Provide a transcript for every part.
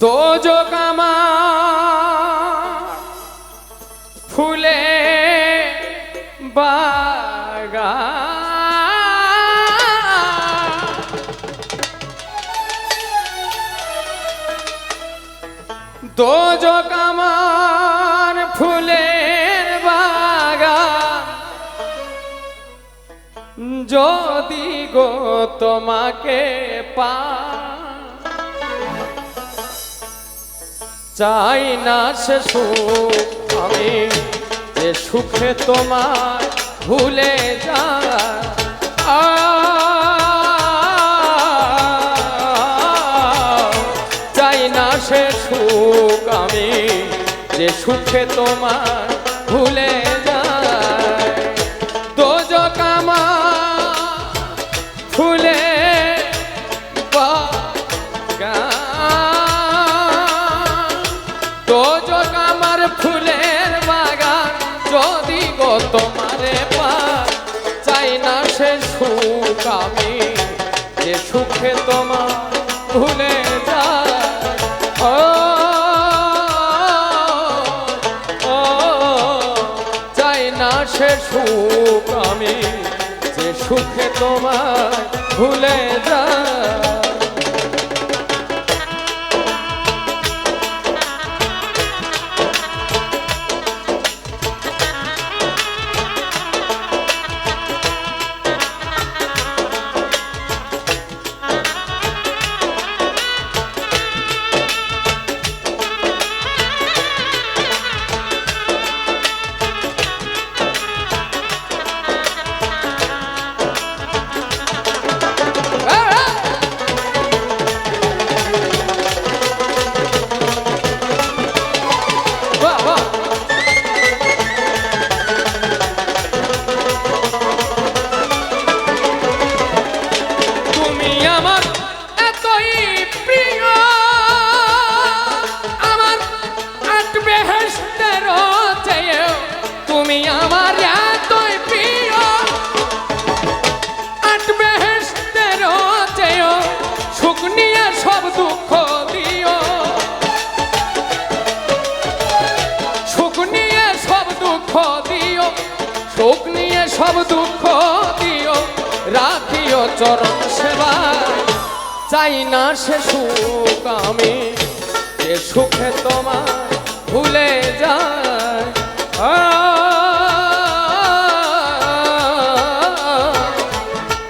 Dojo কামা ফুলে বাগা dojo যদি গো তোমাকে পা, চাই না সে সুখ আমি, যে সুখে তোমার ভুলে যা চাই না সে সুখ আমি, যে সুখে তোমার ভুলে সে সুখ আমি যে সুখে তোমার ভুলে যায় দিও, সুখ নিয়ে সব দুঃখ দিও, রাখিও চরণ সেবায়। চাই না সে সুখ আমি, যে সুখে তোমার ভুলে যায়।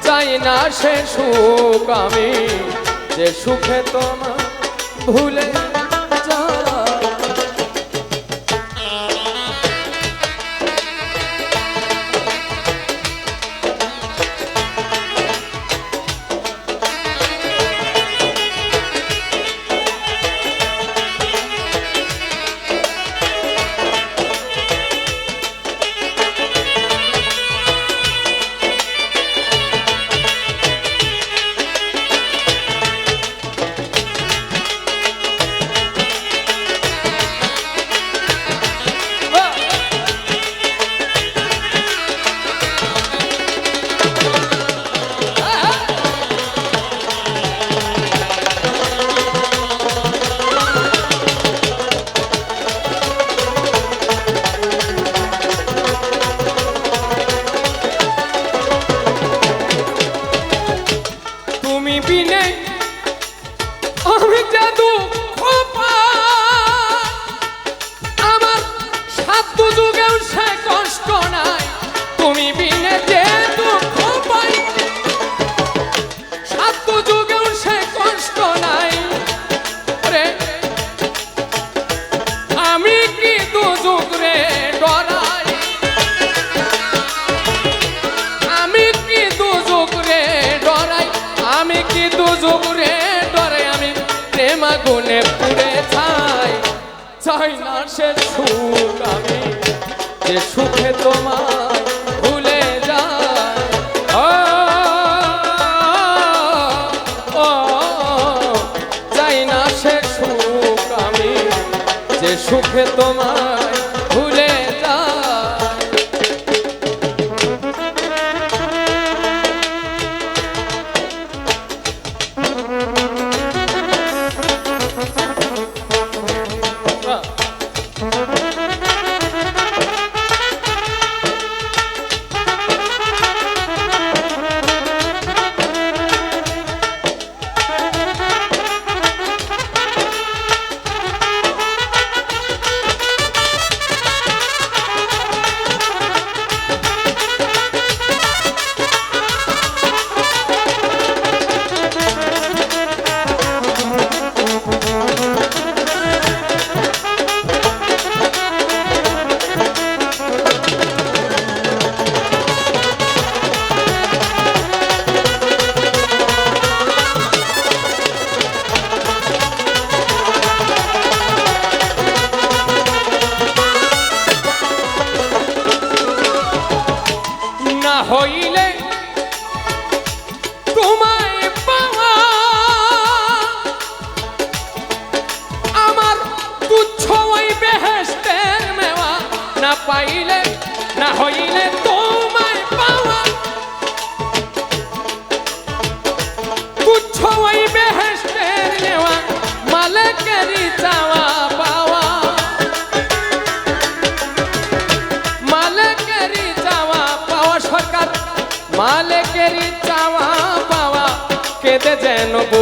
চাই না সে সুখ আমি, যে সুখে তোমার ভুলে আমি কি দুযুগ রে ডরাই আমি প্রেম আগুনে পুড়ে ছাই চাই না সে সুখ আমি যে সুখে তোমায় ভুলে যায় না সে সুখ আমি যে সুখে তোমায়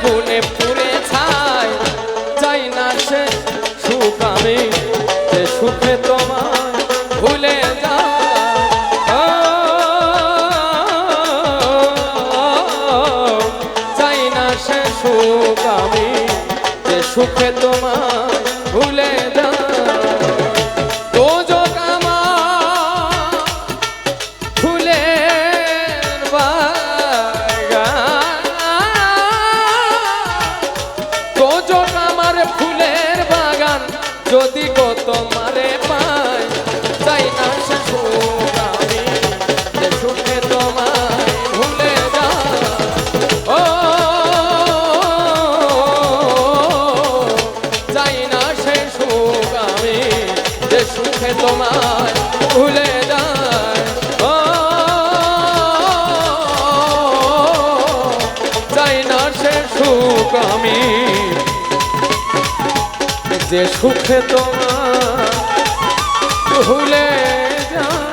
প্রেম পুড়ে ছাই যাই না সে সুখ আমি, সে সুখে তোমায় ভুলে যা চাই না সে সুখ আমি, সে সুখে আমি। যে সুখে তোমার ভুলে যা